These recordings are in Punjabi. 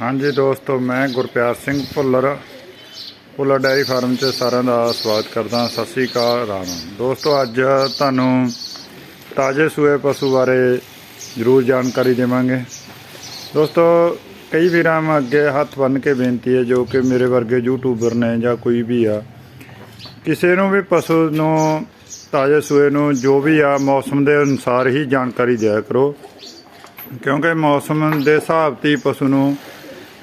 ਹਾਂਜੀ ਦੋਸਤੋ, ਮੈਂ ਗੁਰਪਿਆਰ ਸਿੰਘ ਭੁੱਲਰ ਭੁੱਲਰ ਡੈਰੀ ਫਾਰਮ 'ਚ ਸਾਰਿਆਂ ਦਾ ਸਵਾਗਤ ਕਰਦਾ ਸਤਿ ਸ੍ਰੀ ਅਕਾਲ, ਰਾਮ ਦੋਸਤੋ, ਅੱਜ ਤੁਹਾਨੂੰ ਤਾਜ਼ੇ ਸੂਏ ਪਸ਼ੂ ਬਾਰੇ ਜ਼ਰੂਰ ਜਾਣਕਾਰੀ ਦੇਵਾਂਗੇ। ਦੋਸਤੋ, ਕਈ ਵੀਰਾਂ ਨੂੰ ਅੱਗੇ ਹੱਥ ਬੰਨ ਕੇ ਬੇਨਤੀ ਹੈ, ਜੋ ਕਿ ਮੇਰੇ ਵਰਗੇ ਯੂਟਿਊਬਰ ਨੇ ਜਾਂ ਕੋਈ ਵੀ ਆ, ਕਿਸੇ ਨੂੰ ਵੀ ਪਸ਼ੂ ਨੂੰ, ਤਾਜ਼ੇ ਸੂਏ ਨੂੰ ਜੋ ਵੀ ਆ, ਮੌਸਮ ਦੇ ਅਨੁਸਾਰ ਹੀ ਜਾਣਕਾਰੀ ਦਿਆ ਕਰੋ। ਕਿਉਂਕਿ ਮੌਸਮ ਦੇ ਹਿਸਾਬ ਤੇ ਪਸ਼ੂ ਨੂੰ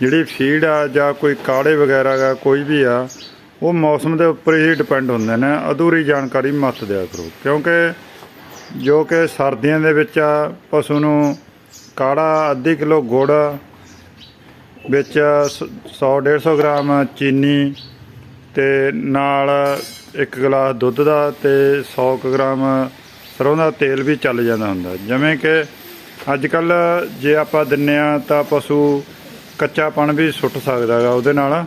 ਜਿਹੜੀ ਫੀਡ ਆ ਜਾਂ ਕੋਈ ਕਾੜੇ ਵਗੈਰਾ ਦਾ ਕੋਈ ਵੀ ਆ, ਉਹ ਮੌਸਮ ਦੇ ਉੱਪਰ ਹੀ ਡਿਪੈਂਡ ਹੁੰਦੇ ਨੇ। ਅਧੂਰੀ ਜਾਣਕਾਰੀ ਮਤ ਦਿਆ ਕਰੋ। ਕਿਉਂਕਿ ਜੋ ਕਿ ਸਰਦੀਆਂ ਦੇ ਵਿੱਚ ਆ, ਪਸ਼ੂ ਨੂੰ ਕਾੜਾ, ਅੱਧੀ ਕਿਲੋ ਗੁੜ, ਵਿੱਚ 100 150 ਗ੍ਰਾਮ ਚੀਨੀ ਤੇ ਨਾਲ ਇੱਕ ਗਲਾਸ ਦੁੱਧ ਦਾ ਤੇ 100 ਕੁ ਗ੍ਰਾਮ ਸਰੋਂ ਦਾ ਤੇਲ ਵੀ ਚੱਲ ਜਾਂਦਾ ਹੁੰਦਾ। ਜਿਵੇਂ ਕਿ ਅੱਜ ਕੱਲ ਜੇ ਆਪਾਂ ਦਿੰਨੇ ਆ ਤਾਂ ਪਸ਼ੂ ਕੱਚਾਪਣ ਵੀ ਸੁੱਟ ਸਕਦਾ ਗਾ ਉਹਦੇ ਨਾਲ।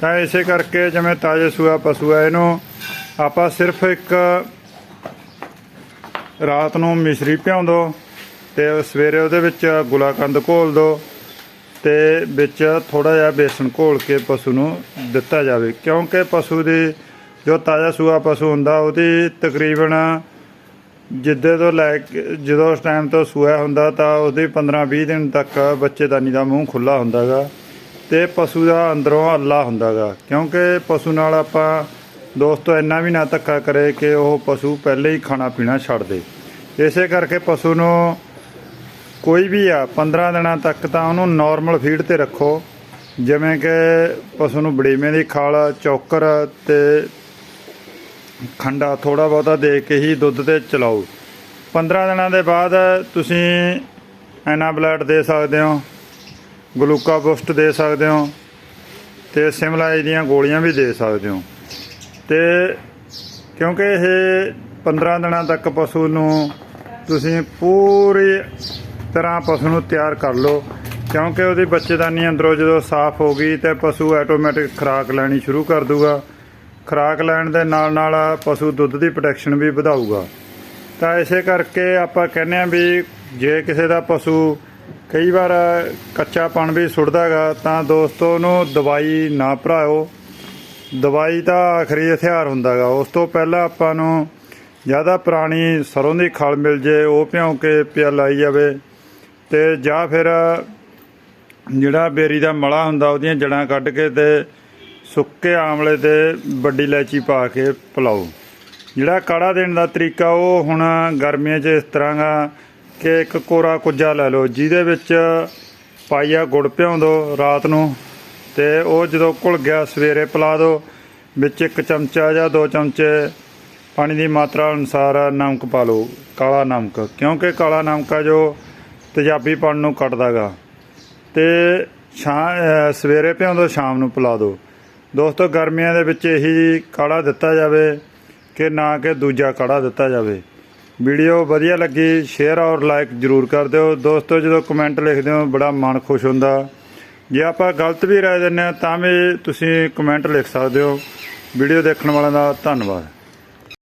ਤਾਂ ਇਸੇ ਕਰਕੇ ਜਿਵੇਂ ਤਾਜ਼ੇ ਸੂਆ ਪਸ਼ੂ ਆ ਇਹਨੂੰ ਆਪਾਂ ਸਿਰਫ ਇੱਕ ਰਾਤ ਨੂੰ ਮਿਸ਼ਰੀ ਭਿਉਂ ਦੋ ਤੇ ਸਵੇਰੇ ਉਹਦੇ ਵਿੱਚ ਗੁਲਾਕੰਦ ਘੋਲ ਦੋ ਤੇ ਵਿੱਚ ਥੋੜਾ ਜਿਹਾ ਬੇਸਣ ਘੋਲ ਕੇ ਪਸ਼ੂ ਨੂੰ ਦਿੱਤਾ ਜਾਵੇ। ਕਿਉਂਕਿ ਪਸ਼ੂ ਦੀ ਜੋ ਤਾਜ਼ਾ ਸੂਆ ਪਸ਼ੂ ਹੁੰਦਾ ਉਹਦੀ ਤਕਰੀਬਨ ਜਿੱਦੇ ਤੋਂ ਲੈ ਕੇ ਜਦੋਂ ਉਸ ਟਾਈਮ ਤੋਂ ਸੂਆ ਹੁੰਦਾ ਤਾਂ ਉਹਦੇ 15-20 ਦਿਨ ਤੱਕ ਬੱਚੇਦਾਨੀ ਦਾ ਮੂੰਹ ਖੁੱਲਾ ਹੁੰਦਾਗਾ ਤੇ ਪਸ਼ੂ ਦਾ ਅੰਦਰੋਂ ਅੱਲਾ ਹੁੰਦਾਗਾ। ਕਿਉਂਕਿ ਪਸ਼ੂ ਨਾਲ ਆਪਾਂ ਦੋਸਤੋ ਇੰਨਾ ਵੀ ਨਾ ਧੱਕਾ ਕਰੇ ਕਿ ਉਹ ਪਸ਼ੂ ਪਹਿਲੇ ਹੀ ਖਾਣਾ ਪੀਣਾ ਛੱਡ ਦੇ। ਇਸੇ ਕਰਕੇ ਪਸ਼ੂ ਨੂੰ ਕੋਈ ਵੀ ਆ 15 ਦਿਨਾਂ ਤੱਕ ਤਾਂ ਉਹਨੂੰ ਨਾਰਮਲ ਫੀਡ ਤੇ ਰੱਖੋ। ਜਿਵੇਂ ਕਿ ਪਸ਼ੂ ਨੂੰ ਬੜੀਵੇਂ ਦੀ ਖਾਲ, ਚੌਕਰ ਤੇ ਖੰਡਾ ਥੋੜਾ ਬਹੁਤਾ ਦੇ ਕੇ ਹੀ ਦੁੱਧ ਤੇ ਚਲਾਓ। 15 ਦਿਨਾਂ ਦੇ ਬਾਅਦ ਤੁਸੀਂ ਐਨਾਬਲੈਟ ਦੇ ਸਕਦੇ ਹੋ, ਗਲੂਕਾ ਬੂਸਟ ਦੇ ਸਕਦੇ ਹੋ ਤੇ ਸਿਮਲਾਈ ਦੀਆਂ ਗੋਲੀਆਂ ਵੀ ਦੇ ਸਕਦੇ ਹੋ। ਤੇ ਕਿਉਂਕਿ ਇਹ 15 ਦਿਨਾਂ ਤੱਕ ਪਸ਼ੂ ਨੂੰ ਤੁਸੀਂ ਪੂਰੀ ਤਰ੍ਹਾਂ ਪਸ਼ੂ ਨੂੰ ਤਿਆਰ ਕਰ ਲਓ, ਕਿਉਂਕਿ ਉਹਦੀ ਬੱਚੇਦਾਨੀ ਅੰਦਰੋਂ ਜਦੋਂ ਸਾਫ਼ ਹੋ ਗਈ ਤੇ ਪਸ਼ੂ ਆਟੋਮੈਟਿਕ ਖੁਰਾਕ ਲੈਣੀ ਸ਼ੁਰੂ ਕਰ ਦੂਗਾ। ਖੁਰਾਕ ਲੈਣ ਦੇ ਨਾਲ ਨਾਲ ਪਸ਼ੂ ਦੁੱਧ ਦੀ ਪ੍ਰੋਡਕਸ਼ਨ ਵੀ ਵਧਾਊਗਾ। ਤਾਂ ਇਸੇ ਕਰਕੇ ਆਪਾਂ ਕਹਿੰਦੇ ਆ ਵੀ ਜੇ ਕਿਸੇ ਦਾ ਪਸ਼ੂ ਕਈ ਵਾਰ ਕੱਚਾ ਪਣ ਵੀ ਸੁੱਟਦਾਗਾ, ਤਾਂ ਦੋਸਤੋ ਨੂੰ ਦਵਾਈ ਨਾ ਭਰਾਓ ਦਵਾਈ ਤਾਂ ਆਖਰੀ ਹਥਿਆਰ ਹੁੰਦਾਗਾ। ਉਸ ਤੋਂ ਪਹਿਲਾਂ ਆਪਾਂ ਨੂੰ ਜ਼ਿਆਦਾ ਪੁਰਾਣੀ ਸਰੋਂ ਦੀ ਖਲ ਮਿਲ ਜੇ, ਉਹ ਭਿਉਂ ਕੇ ਪਿਆ ਲਾਈ ਜਾਵੇ ਤੇ ਜਾਂ ਫਿਰ ਜਿਹੜਾ ਬੇਰੀ ਦਾ ਮਲਾ ਹੁੰਦਾ, ਉਹਦੀਆਂ ਜੜਾਂ ਕੱਢ ਕੇ ਤੇ ਸੁੱਕੇ ਆਮਲੇ ਤੇ ਵੱਡੀ ਇਲਾਇਚੀ ਪਾ ਕੇ ਪਿਲਾਓ। ਜਿਹੜਾ ਕਾੜਾ ਦੇਣ ਦਾ ਤਰੀਕਾ ਉਹ ਹੁਣ ਗਰਮੀਆਂ 'ਚ ਇਸ ਤਰ੍ਹਾਂ ਦਾ ਕਿ ਇੱਕ ਕੋਰਾ ਕੁੱਜਾ ਲੈ ਲਓ, ਜਿਹਦੇ ਵਿੱਚ ਪਾਈਆ ਗੁੜ ਭਿਉਂ ਦਿਓ ਰਾਤ ਨੂੰ ਤੇ ਉਹ ਜਦੋਂ ਘੁਲ ਗਿਆ ਸਵੇਰੇ ਪਿਲਾ ਦਿਓ ਵਿੱਚ ਇੱਕ ਚਮਚਾ ਜਾਂ ਦੋ ਚਮਚੇ ਪਾਣੀ ਦੀ ਮਾਤਰਾ ਅਨੁਸਾਰ ਨਮਕ ਪਾ ਲਓ, ਕਾਲਾ ਨਮਕ। ਕਿਉਂਕਿ ਕਾਲਾ ਨਮਕ ਆ ਜੋ ਤੇਜ਼ਾਬੀਪਣ ਨੂੰ ਕੱਟਦਾਗਾ ਤੇ ਸ਼ਾਮ ਸਵੇਰੇ ਭਿਉਂ ਦਿਓ ਸ਼ਾਮ ਨੂੰ ਪਿਲਾ ਦਿਓ ਦੋਸਤੋ, ਗਰਮੀਆਂ ਦੇ ਵਿੱਚ ਇਹੀ ਕਾੜਾ ਦਿੱਤਾ ਜਾਵੇ ਕਿ ਨਾ ਕਿ ਦੂਜਾ ਕਾੜਾ ਦਿੱਤਾ ਜਾਵੇ। ਵੀਡੀਓ ਵਧੀਆ ਲੱਗੀ ਸ਼ੇਅਰ ਔਰ ਲਾਈਕ ਜਰੂਰ ਕਰ ਦਿਓ। ਦੋਸਤੋ, ਜਦੋਂ ਕਮੈਂਟ ਲਿਖਦੇ ਹੋ, ਬੜਾ ਮਨ ਖੁਸ਼ ਹੁੰਦਾ। ਜੇ ਆਪਾਂ ਗਲਤ ਵੀ ਰਾਏ ਦਿੰਨੇ ਆ ਤਾਂ ਵੀ ਤੁਸੀਂ ਕਮੈਂਟ ਲਿਖ ਸਕਦੇ ਹੋ। ਵੀਡੀਓ ਦੇਖਣ ਵਾਲਿਆਂ ਦਾ ਧੰਨਵਾਦ।